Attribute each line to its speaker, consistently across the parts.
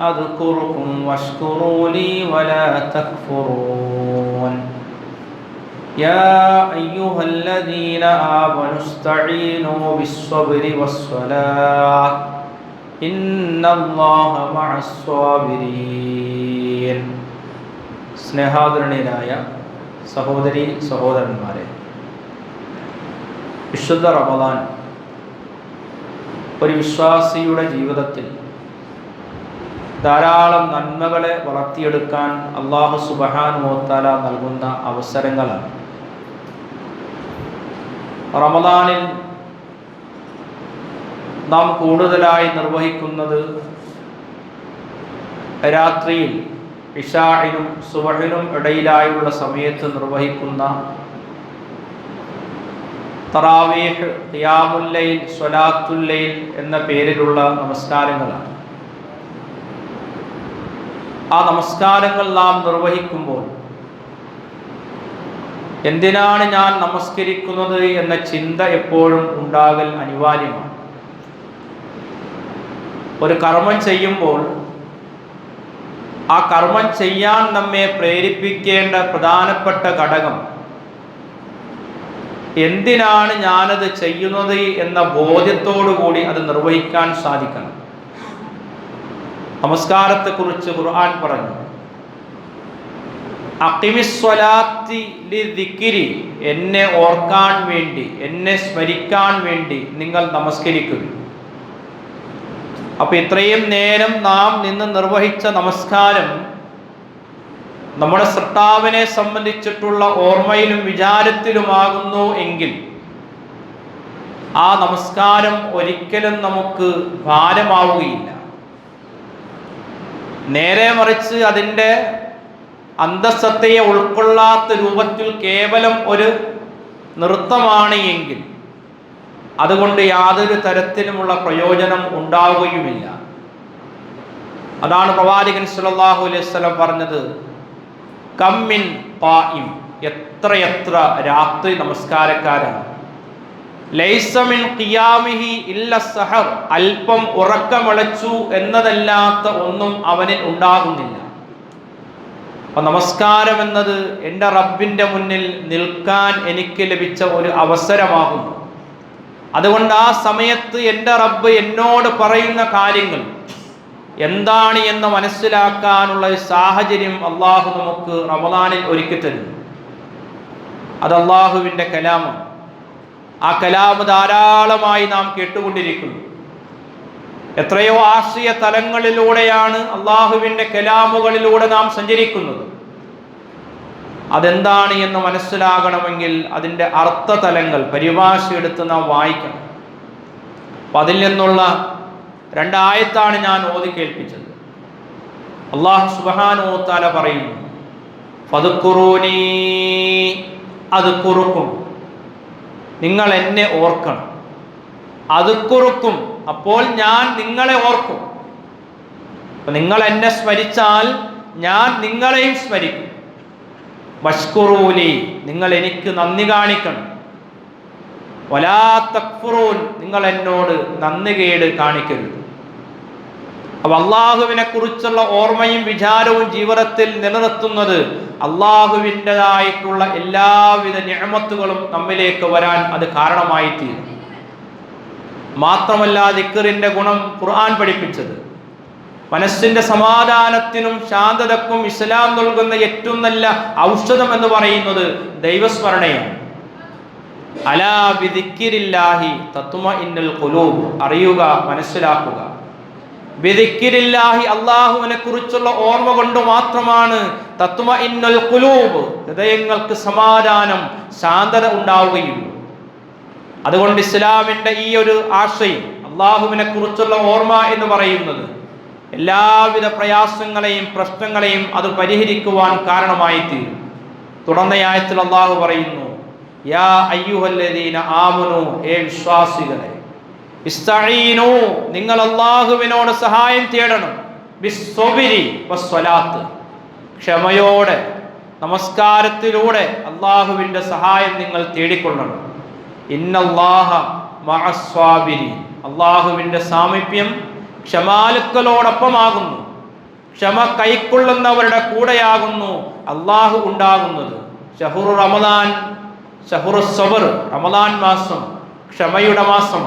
Speaker 1: أذكركم واشكروا لي ولا تكفرون يا أيها الذين آمنوا استعينوا بالصبر والصلاة إن الله مع الصابرين സ്നേഹാദരണീയരായ സഹോദരി സഹോദരന്മാരെ വിശുദ്ധ റമദാൻ ഒരു വിശ്വാസിയുടെ ജീവിതത്തിൽ ധാരാളം നന്മകളെ വളർത്തിയെടുക്കാൻ അള്ളാഹു സുബഹാൻ മോത്താല നൽകുന്ന അവസരങ്ങളാണ്. റമദാനിൽ നാം കൂടുതലായി നിർവഹിക്കുന്നത് രാത്രിയിൽ ഇഷാഹിനും സുബഹിനും ഇടയിലായുള്ള സമയത്ത് നിർവഹിക്കുന്ന തറാവീഹ് ഖിയാമുല്ലൈൽ സ്വലാത്തുല്ലൈൽ എന്ന പേരിലുള്ള നമസ്കാരങ്ങളാണ്. ആ നമസ്കാരങ്ങൾ നാം നിർവഹിക്കുമ്പോൾ എന്തിനാണ് ഞാൻ നമസ്കരിക്കുന്നത് എന്ന ചിന്ത എപ്പോഴും ഉണ്ടാകൽ അനിവാര്യമാണ്. ഒരു കർമ്മം ചെയ്യുമ്പോൾ ആ കർമ്മം ചെയ്യാൻ നമ്മെ പ്രേരിപ്പിക്കേണ്ട പ്രധാനപ്പെട്ട ഘടകം എന്തിനാണ് ഞാനത് ചെയ്യുന്നത് എന്ന ബോധ്യത്തോടു കൂടി അത് നിർവഹിക്കാൻ സാധിക്കണം. നമസ്കാരത്തെക്കുറിച്ച് ഖുർആൻ പറഞ്ഞു. എന്നെ ഓർക്കാൻ വേണ്ടി എന്നെ സ്മരിക്കാൻ വേണ്ടി നിങ്ങൾ നമസ്കരിക്കുക അപ്പൊ ഇത്രയും നേരം നാം നിന്ന് നിർവഹിച്ച നമസ്കാരം നമ്മുടെ സൃഷ്ടാവിനെ സംബന്ധിച്ചിട്ടുള്ള ഓർമ്മയിലും വിചാരത്തിലുമാകുന്നു എങ്കിൽ ആ നമസ്കാരം ഒരിക്കലും നമുക്ക് ഭാരമാവുകയില്ല. നേരെ മറിച്ച് അതിന്റെ അന്തസ്സത്തയെ ഉൾക്കൊള്ളാത്ത രൂപത്തിൽ കേവലം ഒരു നൃത്തമാണ് എങ്കിൽ അതുകൊണ്ട് യാതൊരു തരത്തിലുമുള്ള പ്രയോജനം ഉണ്ടാവുകയുമില്ല. അതാണ് പ്രവാചകൻ സുലല്ലാഹു അലൈഹി സ്വലം പറഞ്ഞത് കമ്മിൻ പായിം എത്രയെത്ര രാത്രി നമസ്കാരക്കാരാണ്. അല്പം ഉറക്കമിളച്ചു എന്നതല്ലാത്ത ഒന്നും അവനിൽ ഉണ്ടാകുന്നില്ല. അപ്പൊ നമസ്കാരം എന്നത് എന്റെ റബ്ബിന്റെ മുന്നിൽ നിൽക്കാൻ എനിക്ക് ലഭിച്ച ഒരു അവസരമാകുന്നു അതുകൊണ്ട് ആ സമയത്ത് എന്റെ റബ്ബ് എന്നോട് പറയുന്ന കാര്യങ്ങൾ എന്താണ് എന്ന് മനസ്സിലാക്കാനുള്ള ഒരു സാഹചര്യം അള്ളാഹു നമുക്ക് റമദാനിൽ ഒരുക്കി തരുന്നു അത് അള്ളാഹുവിന്റെ കലാമാണ്. ആ കലാമ് ധാരാളമായി നാം കേട്ടുകൊണ്ടിരിക്കുന്നു. എത്രയോ ആശയ തലങ്ങളിലൂടെയാണ് അള്ളാഹുവിന്റെ കലാമുകളിലൂടെ നാം സഞ്ചരിക്കുന്നത്. അതെന്താണ് എന്ന് മനസ്സിലാകണമെങ്കിൽ അതിന്റെ അർത്ഥ തലങ്ങൾ പരിഭാഷ എടുത്ത് നാം വായിക്കണം. അപ്പം അതിൽ നിന്നുള്ള രണ്ടായത്താണ് ഞാൻ ഓതി കേൾപ്പിച്ചത്. അള്ളാഹു സുബാനോ താല പറയുന്നു അത് കുറുക്കും നിങ്ങൾ എന്നെ ഓർക്കണം. അത് കുറുക്കും അപ്പോൾ ഞാൻ നിങ്ങളെ ഓർക്കും. നിങ്ങൾ എന്നെ സ്മരിച്ചാൽ ഞാൻ നിങ്ങളെയും സ്മരിക്കും. വഷ്കുറൂലി നിങ്ങൾ എനിക്ക് നന്ദി കാണിക്കണം. വലാ നിങ്ങൾ എന്നോട് നന്ദി കേട് കാണിക്കരുത്. അപ്പൊ അള്ളാഹുവിനെ കുറിച്ചുള്ള ഓർമ്മയും വിചാരവും ജീവിതത്തിൽ നിലനിർത്തുന്നത് അള്ളാഹുവിന്റെതായിട്ടുള്ള എല്ലാവിധ ഞാമത്തുകളും നമ്മിലേക്ക് വരാൻ അത് കാരണമായി തീരും മാത്രമല്ല ദിക്കറിന്റെ ഗുണം ഖുർആൻ പഠിപ്പിച്ചത്. മനസ്സിന്റെ സമാധാനത്തിനും ശാന്തതക്കും ഇസ്ലാം നൽകുന്ന ഏറ്റവും നല്ല ഔഷധം എന്ന് പറയുന്നത് ദൈവസ്മരണയാണ്. അറിയുക മനസ്സിലാക്കുക. വിധിക്കിരില്ലാഹി അള്ളാഹുവിനെ കുറിച്ചുള്ള ഓർമ്മ കൊണ്ട് മാത്രമാണ് തത്വ ഇന്നൽ കുലൂബ് ഹൃദയങ്ങൾക്ക് സമാധാനം ശാന്തത ഉണ്ടാവുകയും. അതുകൊണ്ട് ഇസ്ലാമിന്റെ ഈ ഒരു ആശയം അള്ളാഹുവിനെ കുറിച്ചുള്ള ഓർമ്മ എന്ന് പറയുന്നത് എല്ലാവിധ പ്രയാസങ്ങളെയും പ്രശ്നങ്ങളെയും അത് പരിഹരിക്കുവാൻ കാരണമായി തീരും തുടർന്ന ആയത്തിൽ അള്ളാഹു പറയുന്നു യാ അയ്യുഹല്ലദീന ആമനു ഏ വിശ്വാസികളെ നിങ്ങൾ അള്ളാഹുവിനോട് സഹായം തേടണം. ബിസ്സബിരി വസ്വലാത്ത് ക്ഷമയോടെ നമസ്കാരത്തിലൂടെ അള്ളാഹുവിന്റെ സഹായം നിങ്ങൾ തേടിക്കൊള്ളണം. ഇന്നല്ലാഹ മഹസ്വാബിരി അള്ളാഹുവിന്റെ സാമീപ്യം ക്ഷമാലുക്കളോടൊപ്പമാകുന്നു ക്ഷമ കൈക്കൊള്ളുന്നവരുടെ കൂടെയാകുന്നു അള്ളാഹു ഉണ്ടാകുന്നത്. ഷഹുറു റമദാൻ ഷഹുറു സബർ റമദാൻ മാസം ക്ഷമയുടെ മാസം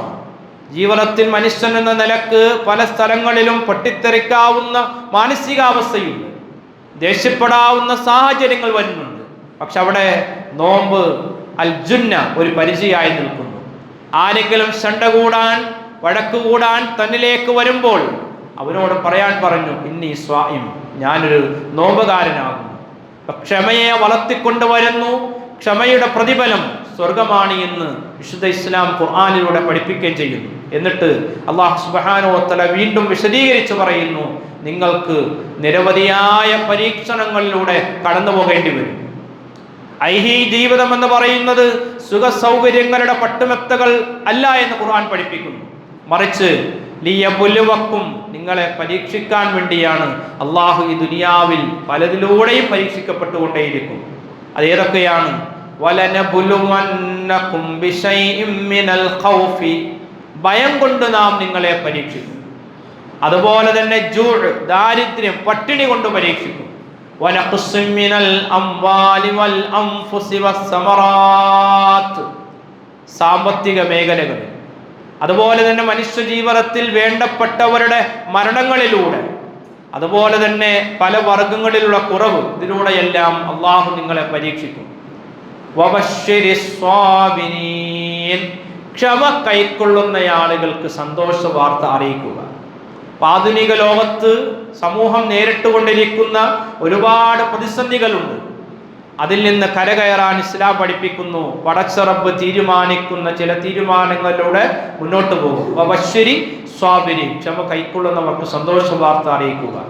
Speaker 1: ജീവിതത്തിൽ മനുഷ്യൻ എന്ന നിലയ്ക്ക് പല സ്ഥലങ്ങളിലും പൊട്ടിത്തെറിക്കാവുന്ന മാനസികാവസ്ഥയുണ്ട്. ദേഷ്യപ്പെടാവുന്ന സാഹചര്യങ്ങൾ വരുന്നുണ്ട്. പക്ഷെ അവിടെ നോമ്പ് അൽജുന്ന ഒരു പരിചയമായി നിൽക്കുന്നു. ആരെങ്കിലും ശണ്ട കൂടാൻ വഴക്ക് കൂടാൻ തന്നിലേക്ക് വരുമ്പോൾ അവനോട് പറയാൻ പറഞ്ഞു ഇന്നി സ്വായും ഞാനൊരു നോമ്പുകാരനാകുന്നു. ക്ഷമയെ വളർത്തിക്കൊണ്ടുവരുന്നു. ക്ഷമയുടെ പ്രതിഫലം സ്വർഗമാണ് എന്ന് വിശുദ്ധ ഇസ്ലാം ഖുർആാനിലൂടെ പഠിപ്പിക്കുകയും ചെയ്യുന്നു. എന്നിട്ട് അള്ളാഹു സുബാനോത്തല വീണ്ടും വിശദീകരിച്ച് പറയുന്നു നിങ്ങൾക്ക് നിരവധിയായ പരീക്ഷണങ്ങളിലൂടെ കടന്നു പോകേണ്ടി വരും. ഐഹി ജീവിതം എന്ന് പറയുന്നത് സുഖ സൗകര്യങ്ങളുടെ പട്ടുമെത്തകൾ അല്ല എന്ന് ഖുർആൻ പഠിപ്പിക്കുന്നു. മറിച്ച് ലിയപുലുവക്കും നിങ്ങളെ പരീക്ഷിക്കാൻ വേണ്ടിയാണ് അള്ളാഹു ഈ ദുനിയാവിൽ പലതിലൂടെയും പരീക്ഷിക്കപ്പെട്ടുകൊണ്ടേയിരിക്കും. അത് ഏതൊക്കെയാണ്? വലനബുലുവന്നകും ബിശൈഇം മിനൽ ഭയം കൊണ്ട് നാം നിങ്ങളെ പരീക്ഷിക്കും. അതുപോലെ തന്നെ ജൂഴ് ദാരിദ്ര്യം പട്ടിണി കൊണ്ട് പരീക്ഷിക്കും. സാമ്പത്തിക മേഖലകൾ. അതുപോലെ തന്നെ മനുഷ്യ ജീവിതത്തിൽ വേണ്ടപ്പെട്ടവരുടെ മരണങ്ങളിലൂടെ. അതുപോലെ തന്നെ പല വർഗങ്ങളിലുള്ള കുറവ് ഇതിലൂടെയെല്ലാം അള്ളാഹു നിങ്ങളെ പരീക്ഷിക്കും. ക്ഷമ കൈക്കൊള്ളുന്ന ആളുകൾക്ക് സന്തോഷ വാർത്ത അറിയിക്കുക. ആധുനിക ലോകത്ത് സമൂഹം നേരിട്ടുകൊണ്ടിരിക്കുന്ന ഒരുപാട് പ്രതിസന്ധികളുണ്ട്. അതിൽ നിന്ന് കരകയറാൻ ഇസ്ലാം പഠിപ്പിക്കുന്നു. പടച്ചറബ് തീരുമാനിക്കുന്ന ചില തീരുമാനങ്ങളിലൂടെ മുന്നോട്ട് പോകും. വബശ്ശിരി സ്വാബിരി ക്ഷമ കൈക്കൊള്ളുന്നവർക്ക് സന്തോഷ വാർത്ത അറിയിക്കുക.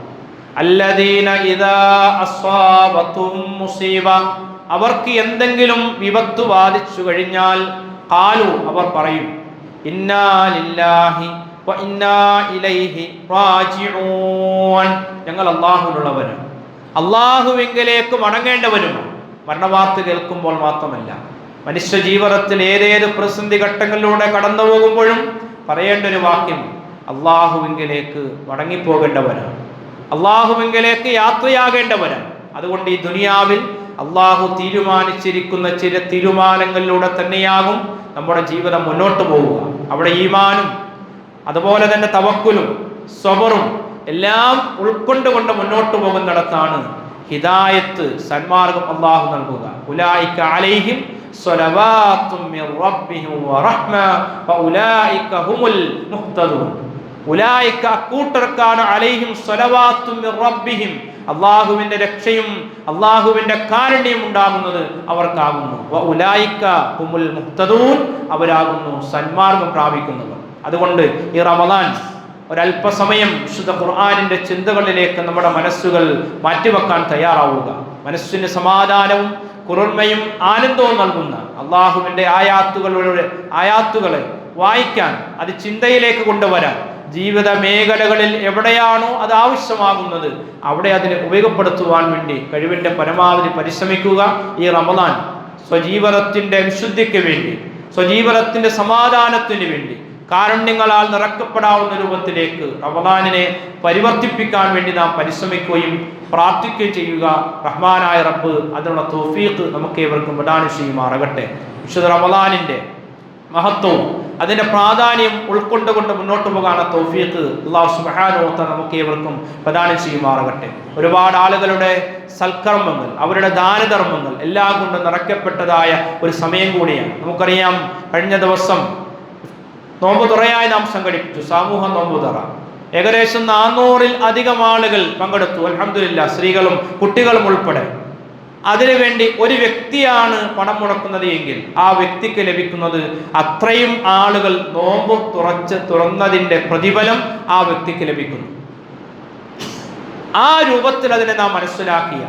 Speaker 1: മുസീബ അവർക്ക് എന്തെങ്കിലും വിപത്ത് ബാധിച്ചു കഴിഞ്ഞാൽ കാലു അവർ പറയും ഇന്നാലില്ലാഹി ഞങ്ങൾ അള്ളാഹുവിനുള്ളവരാണ് അള്ളാഹുവിങ്കിലേക്ക് മടങ്ങേണ്ടവരും മരണവാർത്ത കേൾക്കുമ്പോൾ മാത്രമല്ല മനുഷ്യ ജീവിതത്തിൽ ഏതേത് പ്രതിസന്ധി ഘട്ടങ്ങളിലൂടെ കടന്നു പോകുമ്പോഴും പറയേണ്ട ഒരു വാക്യം അള്ളാഹുവിങ്കിലേക്ക് മടങ്ങിപ്പോകേണ്ടവരാണ്. അള്ളാഹുവിങ്കിലേക്ക് യാത്രയാകേണ്ടവരാണ്. അതുകൊണ്ട് ഈ ദുനിയാവിൽ അള്ളാഹു തീരുമാനിച്ചിരിക്കുന്ന ചില തീരുമാനങ്ങളിലൂടെ തന്നെയാകും നമ്മുടെ ജീവിതം മുന്നോട്ട് പോവുക. അവിടെ ഈമാനും അതുപോലെ തന്നെ തവക്കുലും സ്വബറും എല്ലാം ഉൾക്കൊണ്ടുകൊണ്ട് മുന്നോട്ട് പോകുന്നിടത്താണ് ഹിദായത്ത് സന്മാർഗം അള്ളാഹു നൽകുക. ഉലായിക്ക അലൈഹിം അക്കൂട്ടർക്കാണ് അലൈഹിം അള്ളാഹുവിന്റെ രക്ഷയും അള്ളാഹുവിന്റെ കാരുണ്യം ഉണ്ടാകുന്നത് അവർക്കാകുന്നു. അവരാകുന്നു സന്മാർഗം പ്രാപിക്കുന്നവർ. അതുകൊണ്ട് ഈ റമദാൻ ഒരല്പസമയം വിശുദ്ധ ഖുർആാനിന്റെ ചിന്തകളിലേക്ക് നമ്മുടെ മനസ്സുകൾ മാറ്റിവെക്കാൻ തയ്യാറാവുക. മനസ്സിന് സമാധാനവും കുറുമയും ആനന്ദവും നൽകുന്ന അള്ളാഹുവിന്റെ ആയാത്തുകളുടെ ആയാത്തുകളെ വായിക്കാൻ അത് ചിന്തയിലേക്ക് കൊണ്ടുവരാൻ ജീവിത മേഖലകളിൽ എവിടെയാണോ അത് ആവശ്യമാകുന്നത് അവിടെ അതിനെ ഉപയോഗപ്പെടുത്തുവാൻ വേണ്ടി കഴിവിന്റെ പരമാവധി പരിശ്രമിക്കുക ഈ റമദാൻ സ്വജീവനത്തിന്റെ വിശുദ്ധിക്ക് വേണ്ടി സ്വജീവനത്തിന്റെ സമാധാനത്തിന് വേണ്ടി കാരുണ്യങ്ങളാൽ നിറക്കപ്പെടാവുന്ന രൂപത്തിലേക്ക് റമദാനിനെ പരിവർത്തിപ്പിക്കാൻ വേണ്ടി നാം പരിശ്രമിക്കുകയും പ്രാർത്ഥിക്കുകയും ചെയ്യുക. റഹ്മാനായ റബ്ബ് അതിനുള്ള തോഫീക്ക് നമുക്ക് ഏവർക്കും പ്രദാനം ചെയ്യുമാറാകട്ടെ. വിശുദ്ധ റമദാനിന്റെ മഹത്വവും അതിന്റെ പ്രാധാന്യം ഉൾക്കൊണ്ടുകൊണ്ട് മുന്നോട്ട് പോകാനുള്ള തൗഫീഖ് അള്ളാഹു സുബ്ഹാനഹു നമുക്ക് ഏവർക്കും പ്രദാനം ചെയ്യുമാറാകട്ടെ. ഒരുപാട് ആളുകളുടെ സൽക്കർമ്മങ്ങൾ അവരുടെ ദാനധർമ്മങ്ങൾ എല്ലാം കൊണ്ട് നിറയ്ക്കപ്പെട്ടതായ ഒരു സമയം കൂടിയാണ്. നമുക്കറിയാം കഴിഞ്ഞ ദിവസം നോമ്പ് തുറയായി നാം സംഘടിപ്പിച്ചു. സമൂഹ നോമ്പ് തുറ. ഏകദേശം നാനൂറിൽ അധികം ആളുകൾ പങ്കെടുത്തു. അലഹമില്ല സ്ത്രീകളും കുട്ടികളും ഉൾപ്പെടെ. അതിനുവേണ്ടി ഒരു വ്യക്തിയാണ് പണം മുടക്കുന്നത് എങ്കിൽ ആ വ്യക്തിക്ക് ലഭിക്കുന്നത് അത്രയും ആളുകൾ നോമ്പ് തുറച്ച് തുറന്നതിന്റെ പ്രതിഫലം ആ വ്യക്തിക്ക് ലഭിക്കുന്നു. ആ രൂപത്തിൽ അതിനെ നാം മനസ്സിലാക്കിയ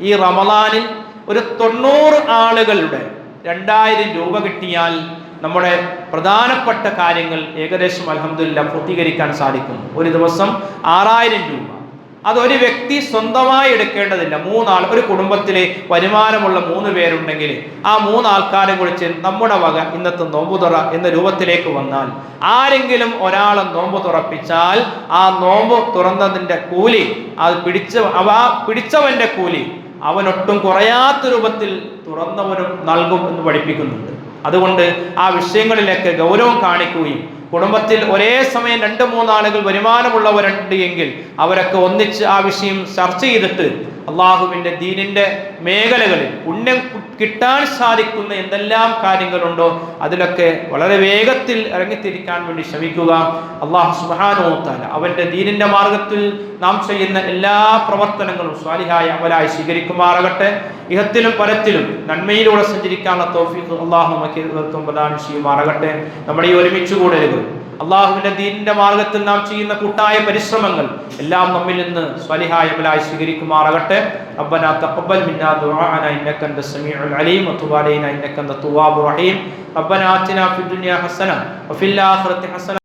Speaker 1: ഈ റമലാനിൽ ഒരു തൊണ്ണൂറ് ആളുകളുടെ രണ്ടായിരം രൂപ കിട്ടിയാൽ നമ്മുടെ പ്രധാനപ്പെട്ട കാര്യങ്ങൾ ഏകദേശം അലഹമില്ല പൂർത്തീകരിക്കാൻ സാധിക്കും. ഒരു ദിവസം ആറായിരം രൂപ. അതൊരു വ്യക്തി സ്വന്തമായി എടുക്കേണ്ടതില്ല. മൂന്നാൾ ഒരു കുടുംബത്തിലെ വരുമാനമുള്ള മൂന്ന് പേരുണ്ടെങ്കിൽ ആ മൂന്നാൾക്കാരെ കുറിച്ച് നമ്മുടെ വക ഇന്നത്തെ നോമ്പുതുറ എന്ന രൂപത്തിലേക്ക് വന്നാൽ ആരെങ്കിലും ഒരാളെ നോമ്പ് തുറപ്പിച്ചാൽ ആ നോമ്പ് തുറന്നതിന്റെ കൂലി അത് പിടിച്ച അവ പിടിച്ചവന്റെ കൂലി അവനൊട്ടും കുറയാത്ത രൂപത്തിൽ തുറന്നവനും നൽകും എന്ന് പഠിപ്പിക്കുന്നുണ്ട്. അതുകൊണ്ട് ആ വിഷയങ്ങളിലേക്ക് ഗൗരവം കാണിക്കുകയും കുടുംബത്തിൽ ഒരേ സമയം രണ്ട് മൂന്നാളുകൾ വരുമാനമുള്ളവരുണ്ട് എങ്കിൽ അവരൊക്കെ ഒന്നിച്ച് ആ വിഷയം ചർച്ച ചെയ്തിട്ട് അള്ളാഹുവിന്റെ ദീനിന്റെ മേഖലകളിൽ പുണ്യം കിട്ടാൻ സാധിക്കുന്ന എന്തെല്ലാം കാര്യങ്ങളുണ്ടോ അതിലൊക്കെ വളരെ വേഗത്തിൽ ഇറങ്ങിത്തിരിക്കാൻ വേണ്ടി ശ്രമിക്കുക. അള്ളാഹു സുബാനോത്താല അവന്റെ ദീനിന്റെ മാർഗത്തിൽ നാം ചെയ്യുന്ന എല്ലാ പ്രവർത്തനങ്ങളും സ്വാലിഹായ അവരായി സ്വീകരിക്കുമാറാകട്ടെ. ഇഹത്തിലും പരത്തിലും നന്മയിലൂടെ സഞ്ചരിക്കാനുള്ള തോഫീഖ് അള്ളാഹു നമുക്ക് പ്രദാനം ചെയ്യുമാറാകട്ടെ നമ്മുടെ ഈ ഒരുമിച്ച് കൂടലുകൾ അള്ളാഹുവിന്റെ ദീനിന്റെ മാർഗത്തിൽ നാം ചെയ്യുന്ന കൂട്ടായ പരിശ്രമങ്ങൾ എല്ലാം നമ്മിൽ നിന്ന് സ്വലിഹായ അമലായി സ്വീകരിക്കുമാറാകട്ടെ ربنا تقبل منا دعاءنا انك انت السميع العليم وتب علينا انك انت التواب الرحيم ربنا آتنا في الدنيا حسنه وفي الاخره حسنه